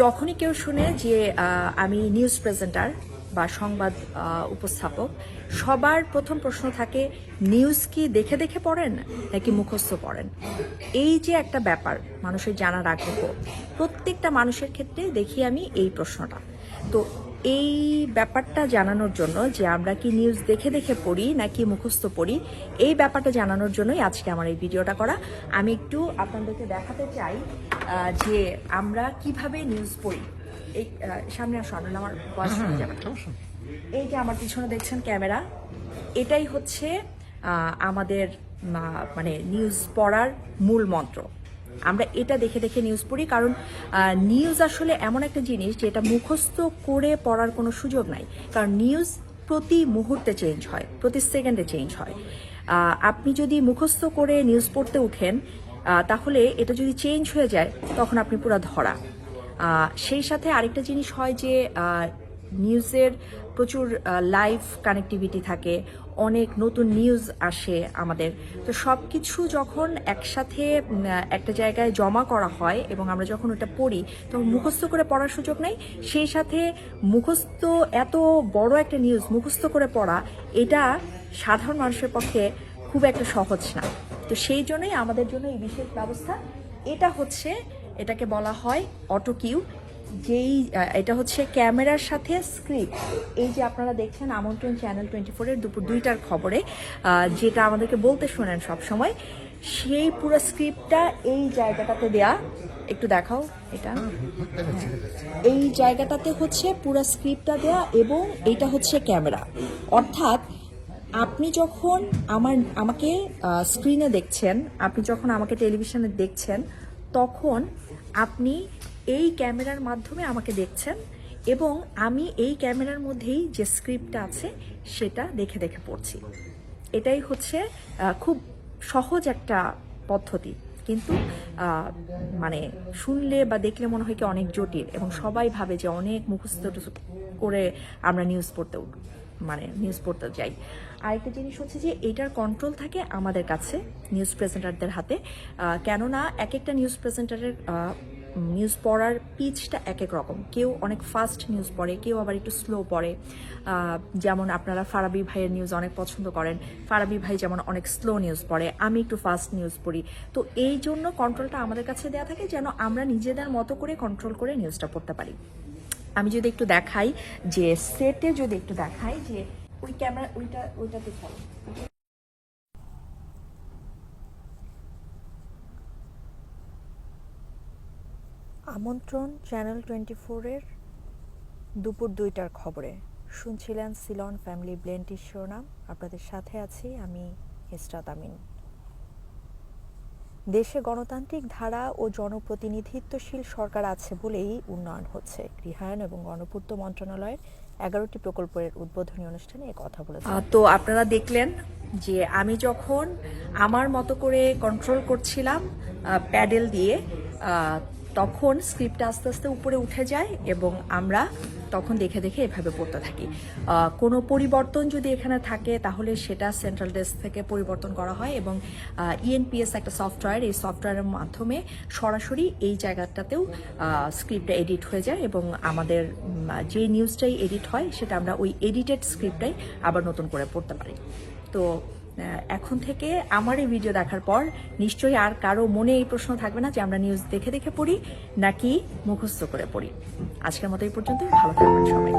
যখনই কেউ শুনে যে আমি নিউজ প্রেজেন্টার বা সংবাদ উপস্থাপক, সবার প্রথম প্রশ্ন থাকে, নিউজ কি দেখে দেখে পড়েন নাকি মুখস্থ পড়েন? এই যে একটা ব্যাপার, মানুষের জানার আগ্রহ, প্রত্যেকটা মানুষের ক্ষেত্রে দেখি আমি এই প্রশ্নটা। তো এই ব্যাপারটা জানানোর জন্য যে আমরা কি নিউজ দেখে দেখে পড়ি নাকি মুখস্থ পড়ি এই ব্যাপারটা জানানোর জন্যই আজকে আমার এই ভিডিওটা করা। আমি একটু আপনাদেরকে দেখাতে চাই যে আমরা কীভাবে নিউজ পড়ি। এই সামনে আসো আনুল, আমার voice শোনা যাবে। এই যে আমার পিছনে দেখছেন ক্যামেরা এটাই হচ্ছে আমাদের মানে নিউজ পড়ার মূল মন্ত্র। আমরা এটা দেখে দেখে নিউজ পড়ি, কারণ নিউজ আসলে এমন একটা জিনিস যেটা মুখস্থ করে পড়ার কোনো সুযোগ নাই। কারণ নিউজ প্রতি মুহূর্তে চেঞ্জ হয়, প্রতি সেকেন্ডে চেঞ্জ হয়। আপনি যদি মুখস্থ করে নিউজ পড়তে উঠেন তাহলে এটা যদি চেঞ্জ হয়ে যায়, তখন আপনি পুরো ধরা। সেই সাথে আরেকটা জিনিস হয় যে নিউজের প্রচুর লাইভ কানেক্টিভিটি থাকে, অনেক নতুন নিউজ আসে আমাদের। তো সব কিছু যখন একসাথে একটা জায়গায় জমা করা হয় এবং আমরা যখন ওটা পড়ি, তখন মুখস্থ করে পড়ার সুযোগ নেই। সেই সাথে মুখস্থ, এত বড় একটা নিউজ মুখস্থ করে পড়া, এটা সাধারণ মানুষের পক্ষে খুব একটা সহজ না। তো সেই জন্যই আমাদের জন্য এই বিশেষ ব্যবস্থা, এটা হচ্ছে, এটাকে বলা হয় অটো কিউ যেই এটা হচ্ছে ক্যামেরার সাথে স্ক্রিপ্ট। এই যে আপনারা দেখছেন আমন্ত্রণ চ্যানেল টোয়েন্টি ফোরের দুপুর দুইটার খবরে যেটা আমাদেরকে বলতে শোনেন সব সময় সেই পুরো স্ক্রিপ্টটা এই জায়গাটাতে দেয়া, একটু দেখাও এটা। এই জায়গাটাতে হচ্ছে পুরো স্ক্রিপ্টটা দেয়া এবং এটা হচ্ছে ক্যামেরা। অর্থাৎ আপনি যখন আমার, আমাকে স্ক্রিনে দেখছেন, আপনি যখন আমাকে টেলিভিশনে দেখছেন, তখন আপনি এই ক্যামেরার মাধ্যমে আমাকে দেখছেন এবং আমি এই ক্যামেরার মধ্যেই যে স্ক্রিপ্টটা আছে সেটা দেখে দেখে পড়ছি। এটাই হচ্ছে খুব সহজ একটা পদ্ধতি। কিন্তু মানে শুনলে বা দেখলে মনে হয় কি অনেক জটিল এবং সবাই ভাবে যে অনেক মুখস্থ করে আমরা নিউজ পড়তে মানে নিউজ পড়তে যাই। আরেকটা জিনিস হচ্ছে যে এটার কন্ট্রোল থাকে আমাদের কাছে নিউজ প্রেজেন্টারদের হাতে। কেননা এক একটা নিউজ প্রেজেন্টারের নিউজ পড়ার পিচটা এক এক রকম। কেউ অনেক ফাস্ট নিউজ পড়ে, কেউ আবার একটু স্লো পড়ে। যেমন আপনারা ফারাবি ভাইয়ের নিউজ অনেক পছন্দ করেন। ফারাবি ভাই যেমন অনেক স্লো নিউজ পড়ে, আমি একটু ফাস্ট নিউজ পড়ি। তো এই জন্য কন্ট্রোলটা আমাদের কাছে দেওয়া থাকে যেন আমরা নিজেদের মতো করে কন্ট্রোল করে নিউজটা পড়তে পারি। আমি যদি একটু দেখাই যে সেটে যদি একটু দেখাই যে ওই ক্যামেরা ওইটা, ওইটাতে চলো। আমন্ত্রণ চ্যানেল টোয়েন্টি ফোরের দুপুর দুইটার খবরে। শুনছিলেন সিলন ফ্যামিলি ব্লেন্টির শিরোনাম। আপনাদের সাথে আছি আমি ইসরাত আমিন। দেশে গণতান্ত্রিক ধারা ও জনপ্রতিনিধিত্বশীল সরকার আছে বলেই উন্নয়ন হচ্ছে। গৃহায়ন এবং গণপূর্ত মন্ত্রণালয়ের এগারোটি প্রকল্পের উদ্বোধনী অনুষ্ঠানে কথা বলেছেন। তো আপনারা দেখলেন যে আমি যখন আমার মতো করে কন্ট্রোল করছিলাম প্যাডেল দিয়ে তখন স্ক্রিপ্ট আস্তে আস্তে উপরে উঠে যায় এবং আমরা তখন দেখে দেখে এভাবে পড়তে থাকি। কোনো পরিবর্তন যদি এখানে থাকে, তাহলে সেটা সেন্ট্রাল ডেস্ক থেকে পরিবর্তন করা হয় এবং ইএনপিএস একটা সফটওয়্যার এই সফটওয়্যারের মাধ্যমে সরাসরি এই জায়গাটাতেও স্ক্রিপ্টটা এডিট হয়ে যায় এবং আমাদের যে নিউজটাই এডিট হয়, সেটা আমরা ওই এডিটেড স্ক্রিপ্টটাই আবার নতুন করে পড়তে পারি। তো এখন থেকে আমার এই ভিডিও দেখার পর নিশ্চয়ই আর কারও মনে এই প্রশ্ন থাকবে না যে আমরা নিউজ দেখে দেখে পড়ি নাকি মুখস্থ করে পড়ি। আজকের মতো এই পর্যন্ত ভালো থাকবেন সবাই।